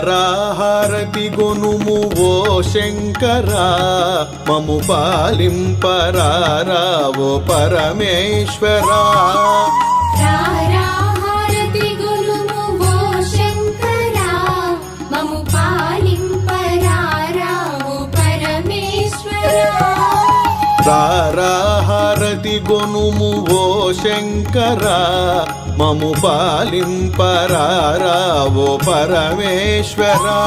రారాహారతి గొనుము ఓ శంకరా మము పాలింపరారా ఓ పరమేశ్వరా. హారతి గురుము ఓ శంకరా మము పాలింపరారా ఓ పరమేశ్వరా.